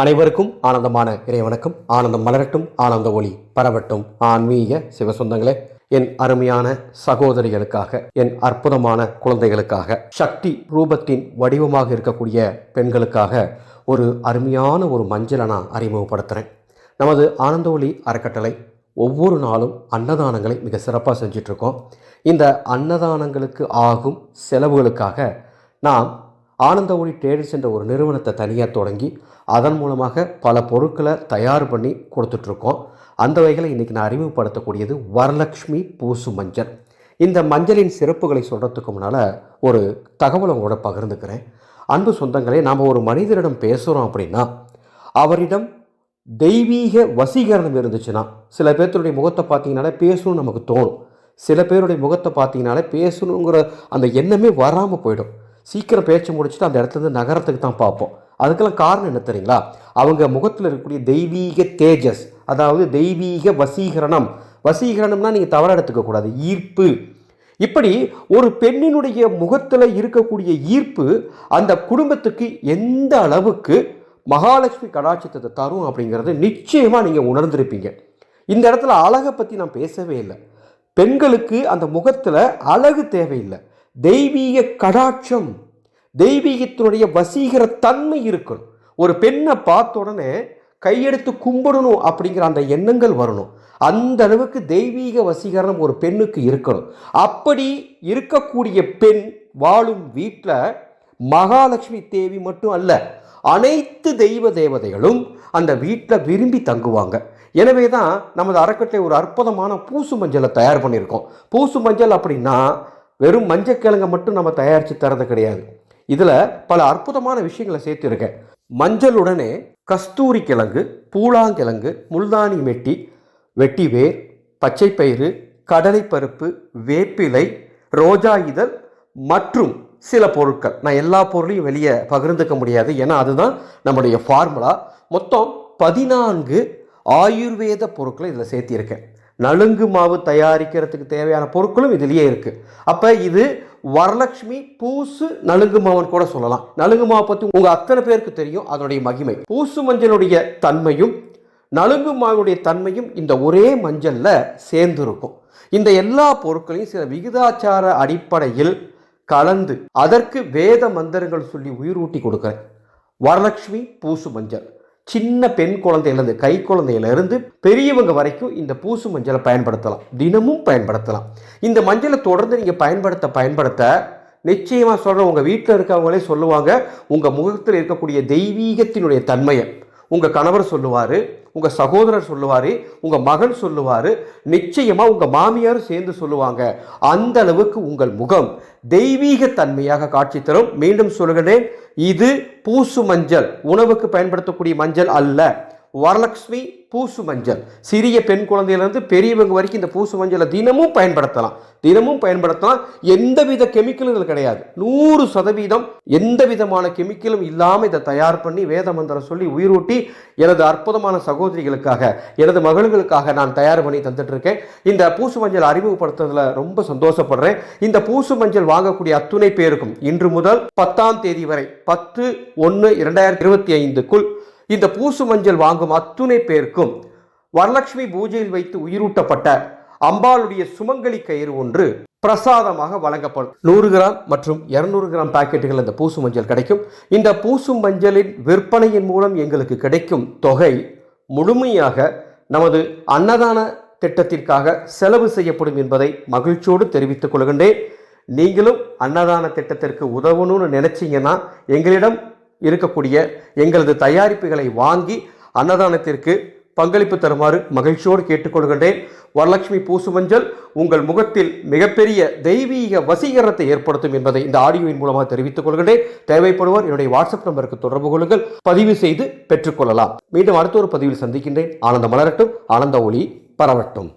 அனைவருக்கும் ஆனந்தமான இறைவணக்கம். ஆனந்தம் மலரட்டும் ஆனந்த ஒளி பரவட்டும். ஆன்மீக சிவசொந்தங்களே என் அருமையான சகோதரிகளுக்காக என் அற்புதமான குழந்தைகளுக்காக சக்தி ரூபத்தின் வடிவமாக இருக்கக்கூடிய பெண்களுக்காக ஒரு அருமையான ஒரு மஞ்சளை நான் அறிமுகப்படுத்துகிறேன் நமது ஆனந்த ஒளி அறக்கட்டளை ஒவ்வொரு நாளும் அன்னதானங்களை மிக சிறப்பாக செஞ்சிட்ருக்கோம். இந்த அன்னதானங்களுக்கு ஆகும் செலவுகளுக்காக நாம் ஆனந்த ஒளி ட்ரேடர்ஸ் என்ற ஒரு நிறுவனத்தை தனியாக தொடங்கி அதன் மூலமாக பல பொருட்களை தயார் பண்ணி கொடுத்துட்ருக்கோம். அந்த வகையில் இன்றைக்கி நான் அறிமுகப்படுத்தக்கூடியது வரலக்ஷ்மி பூசு மஞ்சள். இந்த மஞ்சளின் சிறப்புகளை சொல்கிறதுக்கு முன்னால் ஒரு தகவலை உங்களோட பகிர்ந்துக்கிறேன். அன்பு சொந்தங்களே நாம் ஒரு மனிதரிடம் பேசுகிறோம் அப்படின்னா அவரிடம் தெய்வீக வசீகரணம் இருந்துச்சுன்னா சில பேர்த்துடைய முகத்தை பார்த்தீங்கனாலே பேசணும்னு நமக்கு தோணும். சில பேருடைய முகத்தை பார்த்தீங்கனாலே பேசணுங்கிற அந்த எண்ணமே வராமல் போயிடும். சீக்கிரம் பேச்சு முடிச்சுட்டு அந்த இடத்துல இருந்து நகரத்துக்கு தான் பார்ப்போம். அதுக்கெல்லாம் காரணம் என்ன தெரியுங்களா? அவங்க முகத்தில் இருக்கக்கூடிய தெய்வீக தேஜஸ் அதாவது தெய்வீக வசீகரணம். வசீகரணம்னா நீங்கள் தவற எடுத்துக்கக்கூடாது ஈர்ப்பு. இப்படி ஒரு பெண்ணினுடைய முகத்தில் இருக்கக்கூடிய ஈர்ப்பு அந்த குடும்பத்துக்கு எந்த அளவுக்கு மகாலட்சுமி கடாட்சத்தை தரும் அப்படிங்கிறது நிச்சயமாக நீங்கள் உணர்ந்திருப்பீங்க. இந்த இடத்துல அழகை பற்றி நான் பேசவே இல்லை. பெண்களுக்கு அந்த முகத்தில் அழகு தேவையில்லை. தெய்வீக கடாட்சம் தெய்வீகத்தினுடைய வசீகர தன்மை இருக்கணும். ஒரு பெண்ணை பார்த்த உடனே கையெடுத்து கும்பிடணும் அப்படிங்கிற அந்த எண்ணங்கள் வரணும். அந்த அளவுக்கு தெய்வீக வசீகரணம் ஒரு பெண்ணுக்கு இருக்கணும். அப்படி இருக்கக்கூடிய பெண் வாழும் வீட்டில் மகாலட்சுமி தேவி மட்டும் அல்ல அனைத்து தெய்வ தேவதைகளும் அந்த வீட்டில் விரும்பி தங்குவாங்க. எனவே தான் நமது அறக்கட்டளை ஒரு அற்புதமான பூசு மஞ்சளை தயார் பண்ணியிருக்கோம். பூசு மஞ்சள் அப்படின்னா வெறும் மஞ்சக்கிழங்கை மட்டும் நம்ம தயாரித்து தரது கிடையாது. இதில் பல அற்புதமான விஷயங்களை சேர்த்துருக்கேன். மஞ்சளுடனே கஸ்தூரி கிழங்கு பூலாங்கிழங்கு முல்தானி மெட்டி வெட்டிவேர் பச்சைப்பயிறு கடலைப்பருப்பு வேப்பிலை ரோஜா இதழ் மற்றும் சில பொருட்கள். நான் எல்லா பொருளையும் வெளியே பகிர்ந்துக்க முடியாது. ஏன்னா அதுதான் நம்முடைய ஃபார்முலா மொத்தம் பதினான்கு ஆயுர்வேத பொருட்களை இதில் சேர்த்திருக்கேன். நலுங்கு மாவு தயாரிக்கிறதுக்கு தேவையான பொருட்களும் இதுலேயே இருக்குது அப்போ இது வரலட்சுமி பூசு நலுங்கு மாவுன்னு கூட சொல்லலாம். நலுங்கு மாவை பற்றி உங்கள் அத்தனை பேருக்கு தெரியும் அதனுடைய மகிமை. பூசு மஞ்சளுடைய தன்மையும் நலுங்கு மாவுடைய தன்மையும் இந்த ஒரே மஞ்சளில் சேர்ந்துருக்கும். இந்த எல்லா பொருட்களையும் சில விகிதாச்சார அடிப்படையில் கலந்து அதற்கு வேத மந்திரங்கள் சொல்லி உயிரூட்டி கொடுக்குறேன். வரலட்சுமி பூசு மஞ்சள். சின்ன பெண் குழந்தையிலேருந்து கை குழந்தையிலேருந்து பெரியவங்க வரைக்கும் இந்த பூசு மஞ்சளை பயன்படுத்தலாம். தினமும் பயன்படுத்தலாம். இந்த மஞ்சளை தொடர்ந்து நீங்கள் பயன்படுத்த பயன்படுத்த நிச்சயமாக சொல்கிற உங்கள் வீட்டில் இருக்கவங்களே சொல்லுவாங்க உங்கள் முகத்தில் இருக்கக்கூடிய தெய்வீகத்தினுடைய தன்மையை. உங்கள் கணவர் சொல்லுவார் உங்கள் சகோதரர் சொல்லுவார் உங்கள் மகன் சொல்லுவார் நிச்சயமாக உங்கள் மாமியார் சேர்ந்து சொல்லுவாங்க. அந்த அளவுக்கு உங்கள் முகம் தெய்வீக தன்மையாக காட்சி தரும். மீண்டும் சொல்கிறேன் இது பூசு மஞ்சள் உணவுக்கு பயன்படுத்தக்கூடிய மஞ்சள் அல்ல. வரலக்ஷ்மி பூசு மஞ்சள். சிறிய பெண் குழந்தையிலேருந்து பெரியவங்க வரைக்கும் இந்த பூசு மஞ்சளை தினமும் பயன்படுத்தலாம். தினமும் பயன்படுத்தலாம். எந்த வித கெமிக்கல்கள் கிடையாது. நூறு சதவீதம் எந்த விதமான கெமிக்கலும் இல்லாமல் இதை தயார் பண்ணி வேத மந்திரம் சொல்லி உயிரூட்டி எனது அற்புதமான சகோதரிகளுக்காக எனது மகளுங்களுக்காக நான் தயார் பண்ணி தந்துட்டுருக்கேன். இந்த பூசு மஞ்சள் அறிமுகப்படுத்துறதுல ரொம்ப சந்தோஷப்படுறேன். இந்த பூசு மஞ்சள் வாங்கக்கூடிய அத்துணை பேருக்கும் இன்று முதல் பத்தாம் தேதி வரை பத்து ஒன்று இரண்டாயிரத்தி இருபத்தி ஐந்துக்குள் இந்த பூசு மஞ்சள் வாங்கும் அத்துணை பேருக்கும் வரலட்சுமி பூஜையில் வைத்து உயிரூட்டப்பட்ட அம்பாளுடைய சுமங்கலி கயிறு ஒன்று பிரசாதமாக வழங்கப்படும். நூறு கிராம் மற்றும் இரநூறு கிராம் பாக்கெட்டுகள் இந்த பூசு மஞ்சள் கிடைக்கும். இந்த பூசு மஞ்சளின் விற்பனையின் மூலம் எங்களுக்கு கிடைக்கும் தொகை முழுமையாக நமது அன்னதான திட்டத்திற்காக செலவு செய்யப்படும் என்பதை மகிழ்ச்சியோடு தெரிவித்துக் கொள்கின்றேன். நீங்களும் அன்னதான திட்டத்திற்கு உதவணும்னு நினைச்சிங்கன்னா எங்களிடம் இருக்கக்கூடிய எங்களது தயாரிப்புகளை வாங்கி அன்னதானத்திற்கு பங்களிப்பு தருமாறு மகிழ்ச்சியோடு கேட்டுக்கொள்கின்றேன். வரலட்சுமி பூசுமஞ்சள் உங்கள் முகத்தில் மிகப்பெரிய தெய்வீக வசீகரத்தை ஏற்படுத்தும் என்பதை இந்த ஆடியோவின் மூலமாக தெரிவித்துக் கொள்கின்றேன். தேவைப்படுவோர் என்னுடைய வாட்ஸ்அப் நம்பருக்கு தொடர்பு கொள்ளுங்கள். பதிவு செய்து பெற்றுக்கொள்ளலாம் மீண்டும் அடுத்த ஒரு பதிவில் சந்திக்கின்றேன். ஆனந்த மலரட்டும். ஆனந்த ஒளி பரவட்டும்.